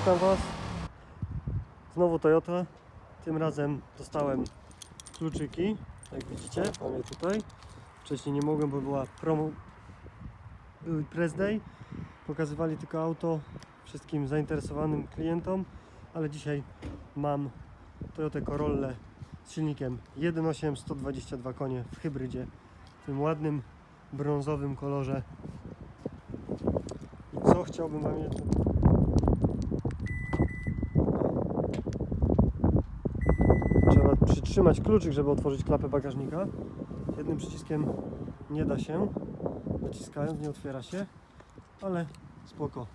witam Was. Znowu Toyota. Tym razem dostałem kluczyki, jak widzicie, mam je tutaj. Wcześniej nie mogłem, bo była promo, był press day. Pokazywali tylko auto wszystkim zainteresowanym klientom, ale dzisiaj mam Toyota Corolla z silnikiem 1.8 122 konie w hybrydzie, w tym ładnym brązowym kolorze. I co chciałbym Wam jeszcze Trzeba przytrzymać kluczyk, żeby otworzyć klapę bagażnika. Jednym przyciskiem nie da się. Naciskając nie otwiera się, ale spoko.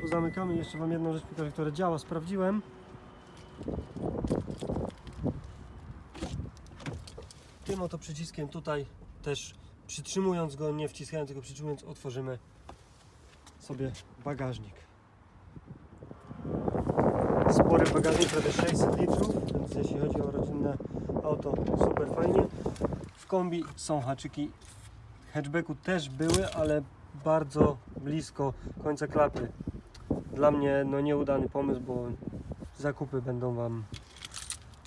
Tu zamykamy. Jeszcze Wam jedną rzecz pokażę, która działa. Sprawdziłem. Tym oto przyciskiem tutaj też przytrzymując go, nie wciskając tylko przytrzymując, otworzymy sobie bagażnik. Spory bagażnik, prawie 600 litrów, jeśli chodzi o rodzinne auto, super fajnie. W kombi są haczyki, w hatchbacku też były, ale bardzo blisko końca klapy. Dla mnie no nieudany pomysł, bo zakupy będą Wam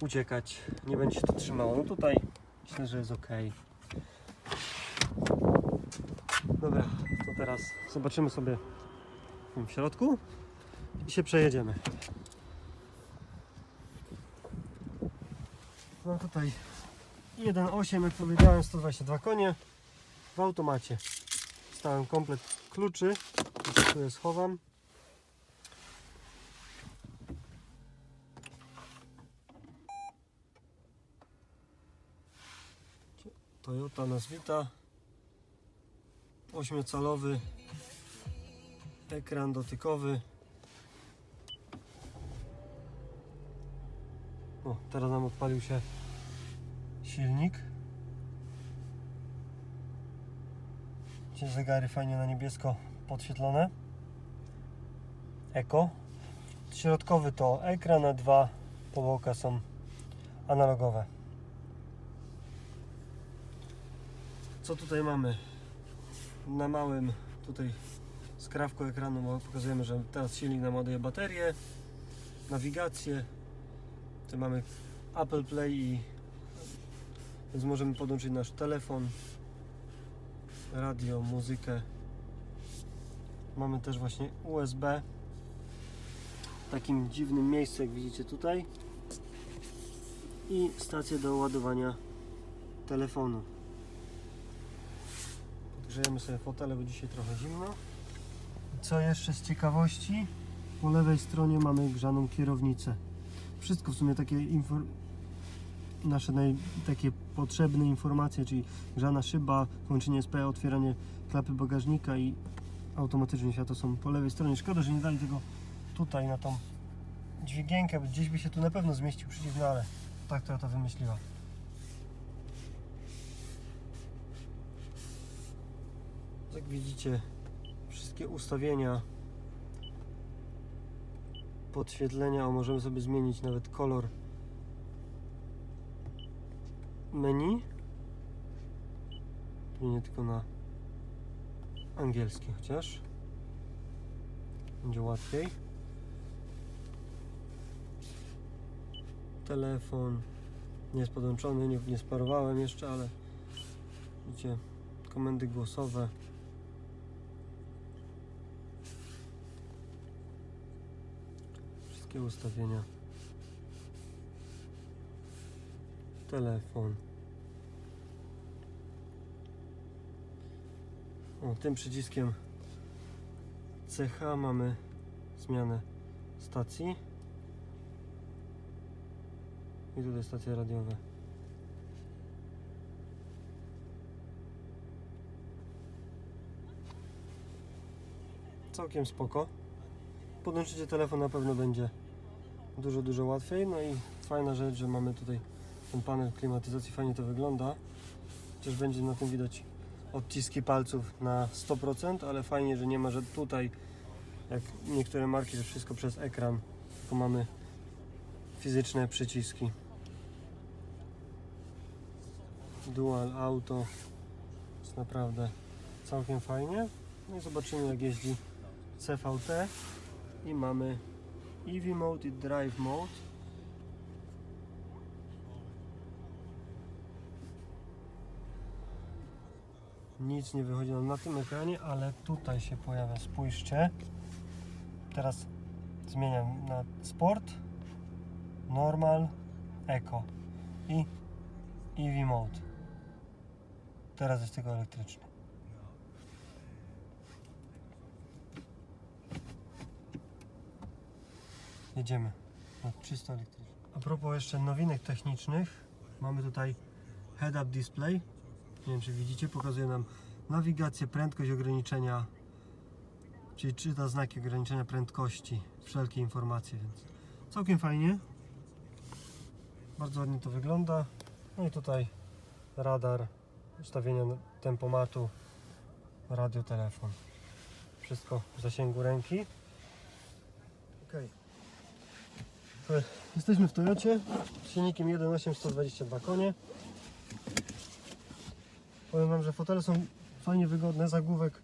uciekać, nie będzie się to trzymało. No tutaj myślę, że jest ok. Dobra, to teraz zobaczymy sobie w środku i się przejedziemy. Mam tutaj 1.8, jak powiedziałem, 122 konie w automacie. Stałem komplet kluczy, tu je schowam. Toyota nas wita. 8-calowy ekran dotykowy. O, teraz nam odpalił się silnik. Gdzie zegary fajnie na niebiesko podświetlone. Eko. Środkowy to ekran, a dwa powłoka są analogowe. Co tutaj mamy? Na małym tutaj skrawku ekranu pokazujemy, że teraz silnik nam ładuje baterię, nawigację, tu mamy Apple Play i więc możemy podłączyć nasz telefon, radio, muzykę. Mamy też właśnie USB w takim dziwnym miejscu, jak widzicie tutaj. I stację do ładowania telefonu. Podgrzejemy sobie fotele, bo dzisiaj trochę zimno. Co jeszcze z ciekawości? Po lewej stronie mamy grzaną kierownicę wszystko w sumie takie nasze naj... takie potrzebne informacje, czyli grzana szyba, połączenie SP, otwieranie klapy bagażnika i automatyczne światło są po lewej stronie. Szkoda, że nie dali tego tutaj na tą dźwigienkę, bo gdzieś by się tu na pewno zmieścił przycisk, no ale tak to to wymyśliła. Jak widzicie, wszystkie ustawienia podświetlenia, o możemy sobie zmienić nawet kolor menu. Nie tylko na angielski chociaż. Będzie łatwiej. Telefon nie jest podłączony, nie, nie sparowałem jeszcze, ale widzicie komendy głosowe wszystkie ustawienia. Telefon. O, tym przyciskiem CH mamy zmianę stacji. I tutaj stacje radiowe. Całkiem spoko podłączycie telefon na pewno będzie dużo, dużo łatwiej. No i fajna rzecz, że mamy tutaj ten panel klimatyzacji, fajnie to wygląda. Chociaż będzie na tym widać odciski palców na 100%, ale fajnie, że nie ma, że tutaj jak niektóre marki, że wszystko przez ekran, tylko mamy fizyczne przyciski. Dual Auto jest naprawdę całkiem fajnie. No i zobaczymy jak jeździ CVT i mamy EV mode i drive mode. Nic nie wychodzi nam na tym ekranie, ale tutaj się pojawia, spójrzcie. Teraz zmieniam na sport, normal, eco i EV mode. Teraz jest tylko elektryczny. Jedziemy. No, czysto elektryczny. A propos jeszcze nowinek technicznych, mamy tutaj head-up display. Nie wiem czy widzicie, pokazuje nam nawigację, prędkość ograniczenia, czyli czyta znaki ograniczenia prędkości, wszelkie informacje, więc całkiem fajnie. Bardzo ładnie to wygląda. No i tutaj radar, ustawienie tempomatu, radio, telefon. Wszystko w zasięgu ręki. Okej. To Jesteśmy w Toyocie z silnikiem 1.8 122 konie. Powiem Wam, że fotele są fajnie wygodne, zagłówek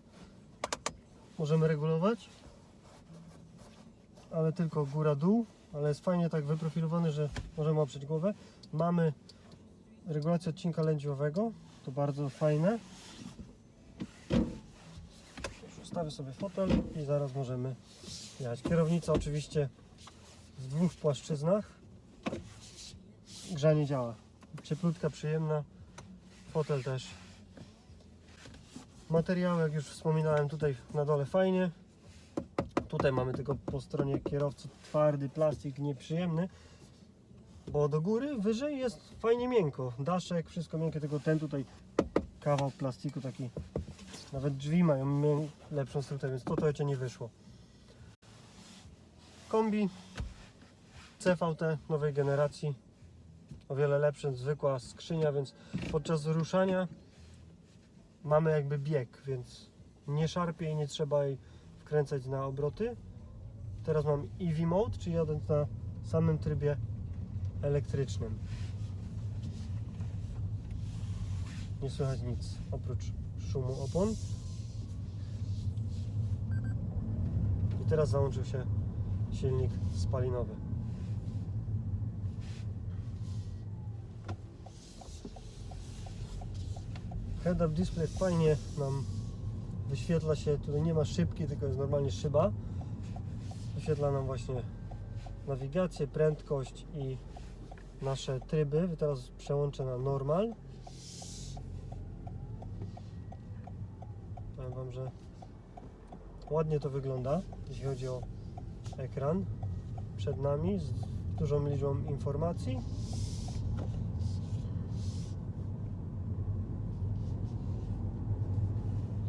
możemy regulować, ale tylko góra-dół, ale jest fajnie tak wyprofilowany, że możemy oprzeć głowę. Mamy regulację odcinka lędźwiowego, to bardzo fajne. Ustawię sobie fotel i zaraz możemy jechać. Kierownica oczywiście dwóch płaszczyznach. Grzanie działa. Cieplutka, przyjemna. Fotel też. Materiały, jak już wspominałem, tutaj na dole fajnie. Tutaj mamy tylko po stronie kierowcy twardy plastik, nieprzyjemny. Bo do góry, wyżej jest fajnie miękko. Daszek, wszystko miękkie, tylko ten tutaj kawał plastiku taki. Nawet drzwi mają lepszą strukturę, więc to to cię nie wyszło. Kombi CVT nowej generacji. O wiele lepsze, zwykła skrzynia, więc podczas ruszania mamy jakby bieg, więc nie szarpie i nie trzeba jej wkręcać na obroty. Teraz mam EV mode, czyli jadąc na samym trybie elektrycznym. Nie słychać nic oprócz szumu opon. I teraz załączył się silnik spalinowy. Head-up display fajnie nam wyświetla się, tutaj nie ma szybki, tylko jest normalnie szyba. Wyświetla nam właśnie nawigację, prędkość i nasze tryby. Teraz przełączę na normal. Powiem Wam, że ładnie to wygląda, jeśli chodzi o ekran przed nami z dużą liczbą informacji.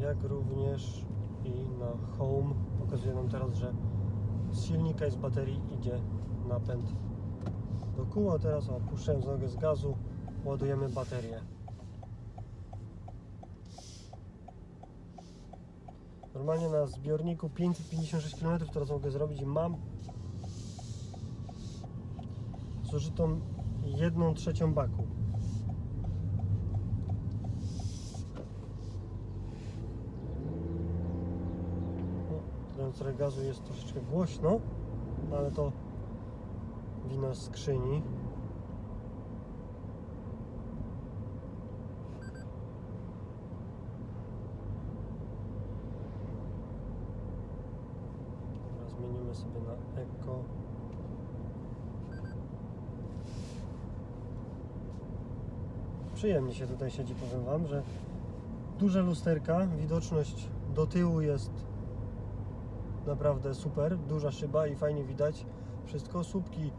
Jak również i na home pokazuje nam teraz, że z silnika i z baterii idzie napęd do kół, a teraz opuszczając nogę z gazu ładujemy baterię. Normalnie na zbiorniku 556 km teraz mogę zrobić i mam zużytą 1 trzecią baku. No, trochę gazu jest troszeczkę głośno, no ale to wina skrzyni. Teraz zmienimy sobie na Eco. Przyjemnie się tutaj siedzi, powiem Wam, że duże lusterka, widoczność do tyłu jest naprawdę super, duża szyba i fajnie widać wszystko. Słupki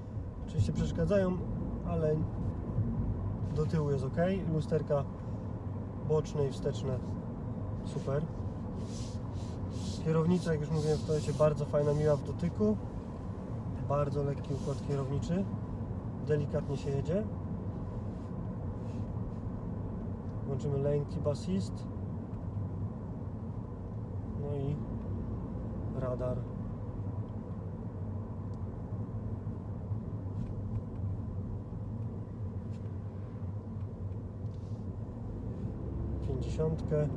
oczywiście przeszkadzają, ale do tyłu jest ok. Lusterka boczne i wsteczne super. Kierownica, jak już mówiłem, to jest bardzo fajna, miła w dotyku. Bardzo lekki układ kierowniczy. Delikatnie się jedzie. Włączymy lane keep assist. No i radar. Pięćdziesiątkę.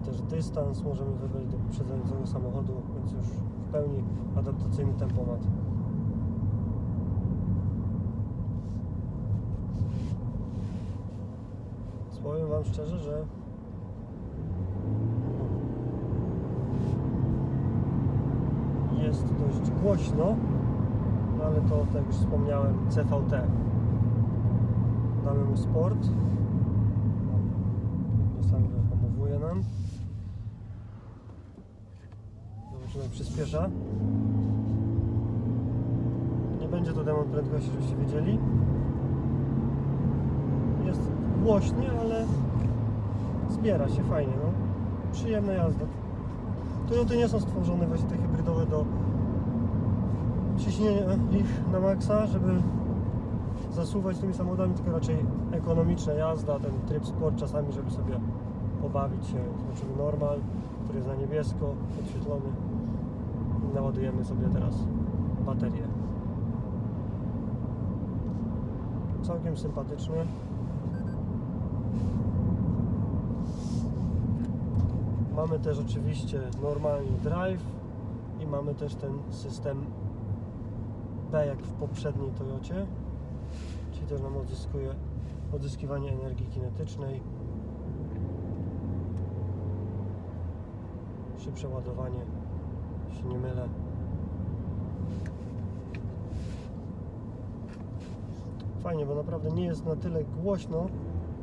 też dystans możemy wybrać do poprzedzającego samochodu, więc już w pełni adaptacyjny tempomat. Powiem Wam szczerze, że jest dość głośno, no ale to, tak już wspomniałem, CVT. Damy mu sport. Czasami wyhamowuje nam. Zobaczymy, jak przyspiesza. Nie będzie to demon prędkości, żebyście wiedzieli. Głośny, ale zbiera się fajnie. No. Przyjemna jazda. Toyoty nie są stworzone właśnie te hybrydowe do ciśnienia ich na maksa, żeby zasuwać tymi samochodami, tylko raczej ekonomiczna jazda, ten tryb sport czasami, żeby sobie pobawić się. Zobaczymy normal, który jest na niebiesko, podświetlony. Naładujemy sobie teraz baterię. Całkiem sympatyczny. Mamy też oczywiście normalnie drive i mamy też ten system B jak w poprzedniej Toyocie, czyli też nam odzyskuje odzyskiwanie energii kinetycznej, szybsze ładowanie, jeśli nie mylę. Fajnie, bo naprawdę nie jest na tyle głośno,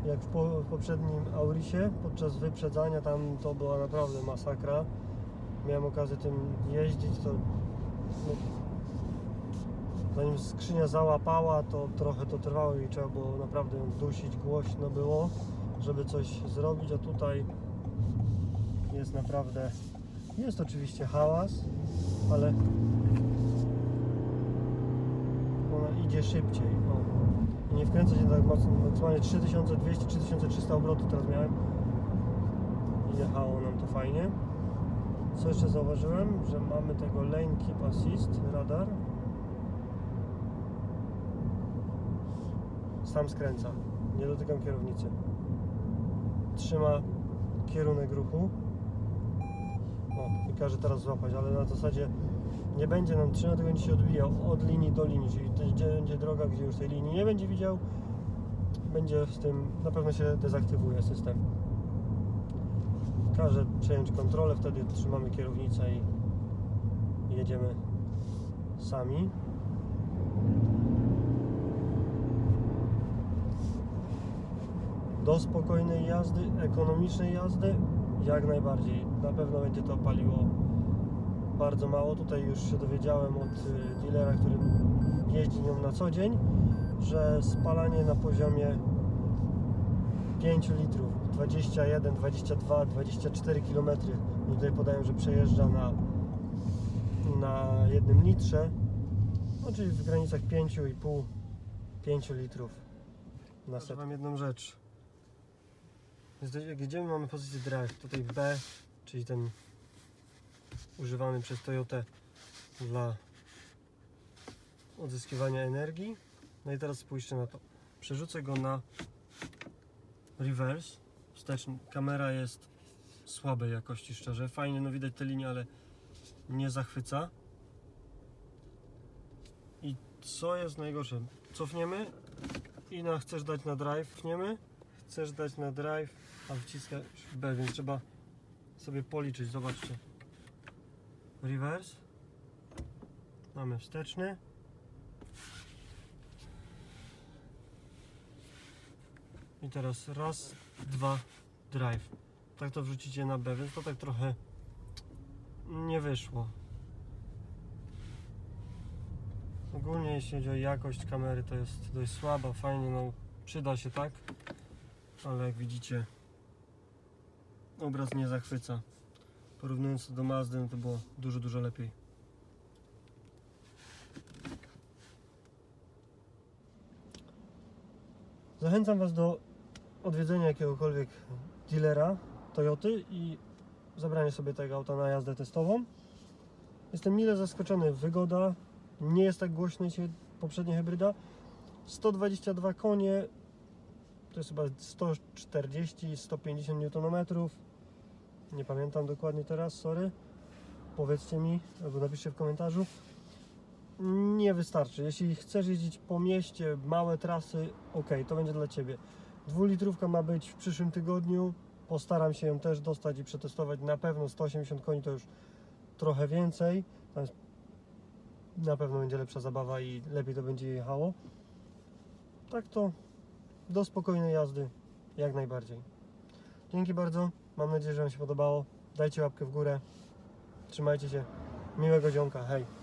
jak w, po, w poprzednim Aurisie podczas wyprzedzania tam to była naprawdę masakra. Miałem okazję tym jeździć to no, zanim skrzynia załapała to trochę to trwało i trzeba było naprawdę dusić głośno było żeby coś zrobić a tutaj jest naprawdę jest oczywiście hałas ale ona idzie szybciej nie wkręca się tak mocno, maksymalnie 3200-3300 obrotów teraz miałem i jechało nam to fajnie. Co jeszcze zauważyłem, że mamy tego Lane Keep Assist radar. Sam skręca, nie dotykam kierownicy. Trzyma kierunek ruchu. O, i każe teraz złapać, ale na zasadzie nie będzie nam trzymał, tylko będzie się odbijał od linii do linii, czyli gdzie będzie droga, gdzie już tej linii nie będzie widział, będzie z tym, na pewno się dezaktywuje system. Każe przejąć kontrolę, wtedy trzymamy kierownicę i jedziemy sami. Do spokojnej jazdy, ekonomicznej jazdy, jak najbardziej. Na pewno będzie to paliło bardzo mało. Tutaj już się dowiedziałem od y, dealera, który jeździ nią na co dzień, że spalanie na poziomie 5 litrów, 21, 22, 24 km. Tutaj podają, że przejeżdża na, na jednym litrze, no czyli w granicach 5,5 5 litrów na setkę. Mam jedną rzecz. Jak jedziemy, mamy pozycję drive, tutaj B, czyli ten używany przez Toyotę dla odzyskiwania energii. No i teraz spójrzcie na to. Przerzucę go na reverse, wsteczny. Kamera jest słabej jakości, szczerze. Fajnie, no widać te linie, ale nie zachwyca. I co jest najgorsze? Cofniemy i na chcesz dać na drive, cofniemy, chcesz dać na drive, a wciskasz B, więc trzeba sobie policzyć, zobaczcie. Reverse. Mamy wsteczny. I teraz raz, dwa, drive. Tak to wrzucicie na B, więc to tak trochę nie wyszło. Ogólnie jeśli chodzi o jakość kamery to jest dość słaba, fajnie, no przyda się tak, ale jak widzicie obraz nie zachwyca. Porównując to do Mazdy, no to było dużo, dużo lepiej. Zachęcam Was do odwiedzenia jakiegokolwiek dealera Toyoty i zabrania sobie tego auta na jazdę testową. Jestem mile zaskoczony. Wygoda nie jest tak głośna jak poprzednia hybryda. 122 konie to jest chyba 140-150 Nm Nie pamiętam dokładnie teraz, sorry. Powiedzcie mi, albo napiszcie w komentarzu. Nie wystarczy. Jeśli chcesz jeździć po mieście, małe trasy, ok, to będzie dla Ciebie. Dwulitrówka ma być w przyszłym tygodniu. Postaram się ją też dostać i przetestować. Na pewno 180 koni to już trochę więcej. Na pewno będzie lepsza zabawa i lepiej to będzie jechało. Tak to do spokojnej jazdy, jak najbardziej. Dzięki bardzo. Mam nadzieję, że Wam się podobało. Dajcie łapkę w górę. Trzymajcie się. Miłego dzionka. Hej.